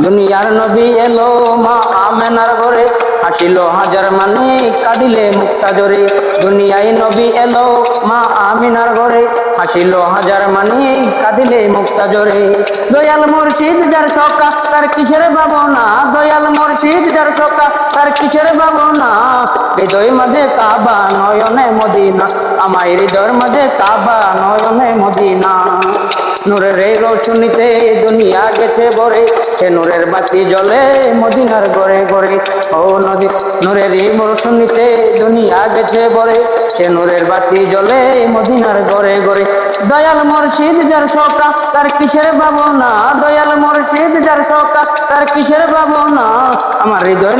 দুনিয়ার নবী এলো মা আমেনার ঘরে। হাসিল হাজার মানে কাঁদিলে মুক্তা জোরে। দুনিয়ায় নবী এলো মা আমিনার ঘরে। হাসিল হাজার মানে কাঁদিলে মুক্তা জোরে। দয়াল মুর্শিদ যার সকা তার কিসের ভাবনা? দয়াল মুর্শিদ যার সকা তার কিসের ভাবনা? হৃদয় মাঝে কাবা নয়নে মদিনা। আমার হৃদয়ের মাঝে কাবা নূরের এই রোশনীতে দুনিয়া গেছে ভরে, সে নূরের বাতি জ্বলে মদিনার ঘরে ঘরে ও নদী নূরের এই রোশনীতে দুনিয়া গেছে ভরে, সে নূরের বাতি জ্বলে মদিনার ঘরে ঘরে দয়াল মুর্শিদ যার সকা তার কিসের ভাবনা? দয়াল মুর্শিদ যার সকা তার কিসের ভাবনা? আমার হৃদয়